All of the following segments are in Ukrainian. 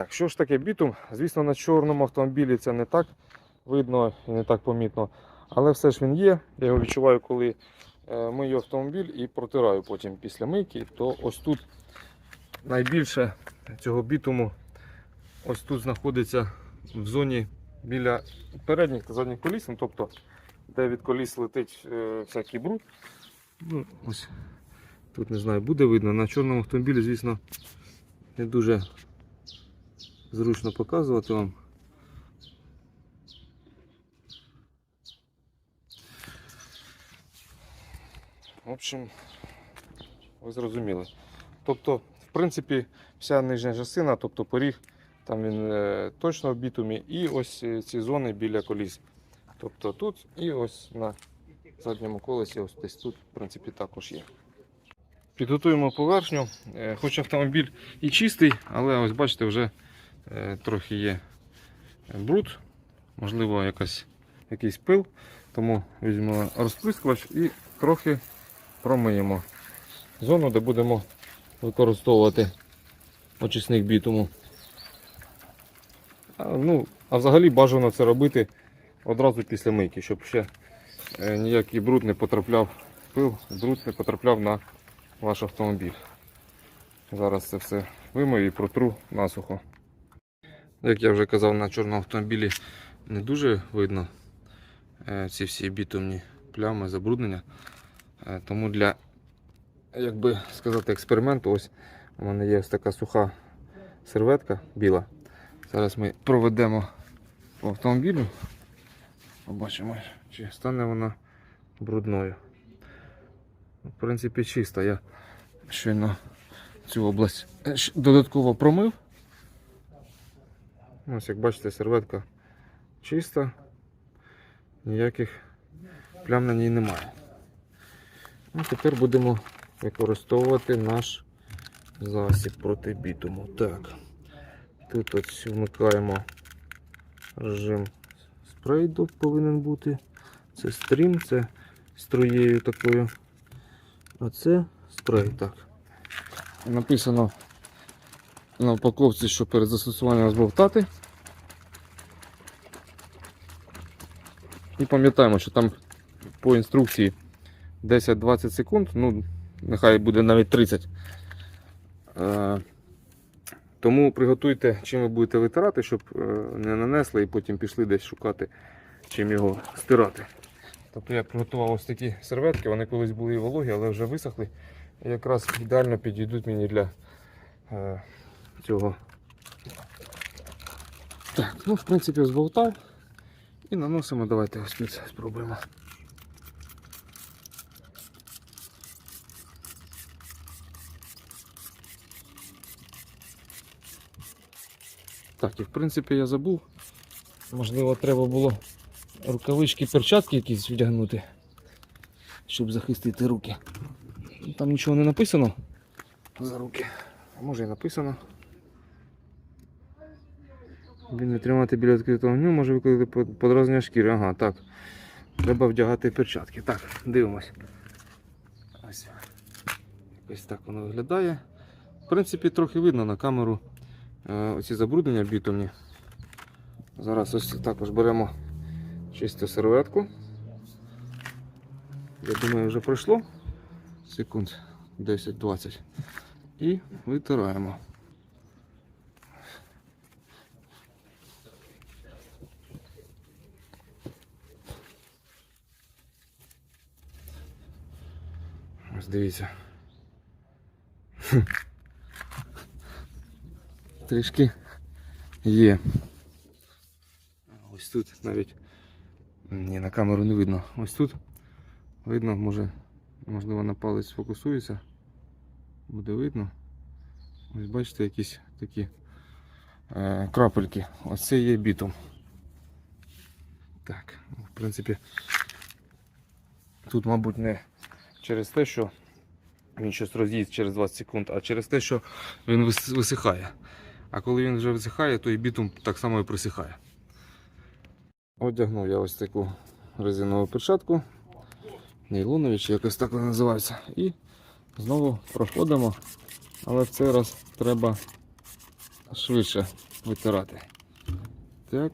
Так, що ж таке бітум? Звісно, на чорному автомобілі це не так видно і не так помітно. Але все ж він є. Я його відчуваю, коли е, мию автомобіль і протираю потім після мийки, то ось тут найбільше цього бітуму ось тут знаходиться в зоні біля передніх та задніх коліс, ну, тобто де від коліс летить е, всякий бруд. Ну, ось тут не знаю, буде видно. На чорному автомобілі, звісно, не дуже зручно показувати вам. В общем, ви зрозуміли. Тобто, в принципі, вся нижня частина, тобто поріг, там він е, точно в бітумі, і ось е, ці зони біля коліс. Тобто тут і ось на задньому колесі, ось десь тут, в принципі, також є. Підготуємо поверхню. Е, Хоч автомобіль і чистий, але ось бачите, вже трохи є бруд, можливо, якась, якийсь пил. Тому візьмемо розприскувач і трохи промиємо зону, де будемо використовувати очисник бітуму. А, ну, а взагалі бажано це робити одразу після мийки, щоб ще е, ніякий бруд не потрапляв, пил, бруд не потрапляв на ваш автомобіль. Зараз це все вимию і протру насухо. Як я вже казав, на чорному автомобілі не дуже видно е, ці всі бітумні плями, забруднення. Е, Тому для, як би сказати, експерименту, ось у мене є ось така суха серветка біла. Зараз ми проведемо по автомобілю. Побачимо, чи стане вона брудною. В принципі, чиста. Я щойно цю область е, додатково промив. Ось як бачите, серветка чиста, ніяких плям на ній немає. Ну, тепер будемо використовувати наш засіб проти бітуму. Так, тут ось вмикаємо режим спрейду повинен бути. Це стрім, це струєю такою. А це спрей. Так. Написано на упаковці, що перед застосуванням розбовтати. І пам'ятаємо, що там по інструкції 10-20 секунд, ну, нехай буде навіть 30. Е, тому приготуйте, чим ви будете витирати, щоб е, не нанесли і потім пішли десь шукати, чим його стирати. Тобто я приготував ось такі серветки, вони колись були і вологі, але вже висохли. І якраз ідеально підійдуть мені для е, цього. Так, ну в принципі зболтав. І наносимо, давайте ось тут спробуємо. Так, і в принципі я забув. Можливо, треба було рукавички, перчатки якісь вдягнути, щоб захистити руки. Там нічого не написано за руки. А може і написано. Він не тримати біля відкритого вогню, може викликати под- подразнення шкіри. Ага, так. Треба вдягати перчатки. Так, дивимось. Ось. Ось так воно виглядає. В принципі, трохи видно на камеру е, оці забруднення бітумні. Зараз ось також беремо чисту серветку. Я думаю, вже пройшло секунд 10-20. І витираємо. Ось дивіться. Трішки є. Ось тут навіть ні, на камеру не видно. Ось тут видно, може, можливо, на палець фокусується. Буде видно. Ось бачите, якісь такі е, крапельки. Ось це є бітом. Так, в принципі, тут, мабуть, не через те, що він щось роз'їсть через 20 секунд, а через те, що він висихає. А коли він вже висихає, то і бітум так само і присихає. Одягнув я ось таку резинову перчатку, нейлонові, чи якось так вона називається. І знову проходимо, але в цей раз треба швидше витирати. Так.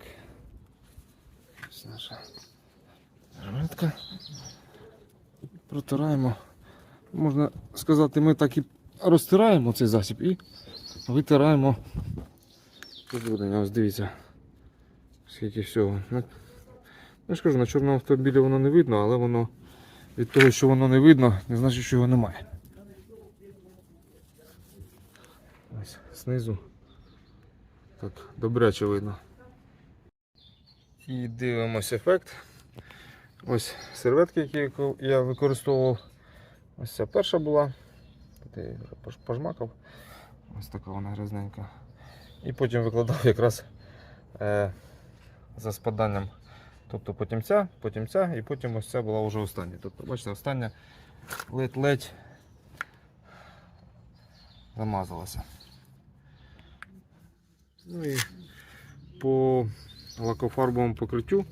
Ось наша жилетка. Протираємо. Можна сказати, ми так і розтираємо цей засіб і витираємо. Забруднення, ось дивіться. Скільки всього. Я ж кажу, на чорному автомобілі воно не видно, але воно від того, що воно не видно, не значить, що його немає. Ось знизу. Так, добряче видно. І дивимось ефект. Ось серветки, які я використовував. Ось ця перша була. Тут я пожмакав. Ось така вона грязненька. І потім викладав якраз е, за спаданням. Тобто потім ця, потім ця, і потім ось ця була вже остання. Тобто, бачите, остання ледь-ледь замазалася. Ну і по лакофарбовому покриттю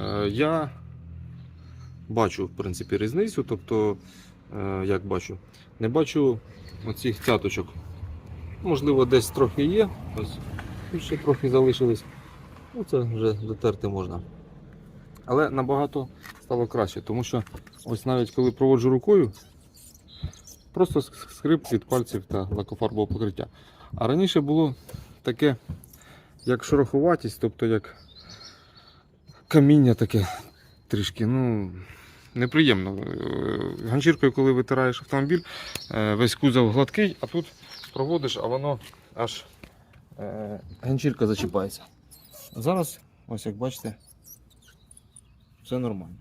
е, я бачу в принципі різницю. Тобто, е, як бачу, не бачу оцих цяточок. Можливо, десь трохи є, ось ще трохи залишились. Ну, це вже дотерти можна. Але набагато стало краще, тому що ось навіть коли проводжу рукою, просто скрип від пальців та лакофарбового покриття. А раніше було таке, як шероховатість, тобто як каміння таке трішки, ну, неприємно. Е, Ганчіркою, коли витираєш автомобіль, е, весь кузов гладкий, а тут проводиш, а воно аж е, ганчірка зачіпається. Зараз, ось як бачите, все нормально.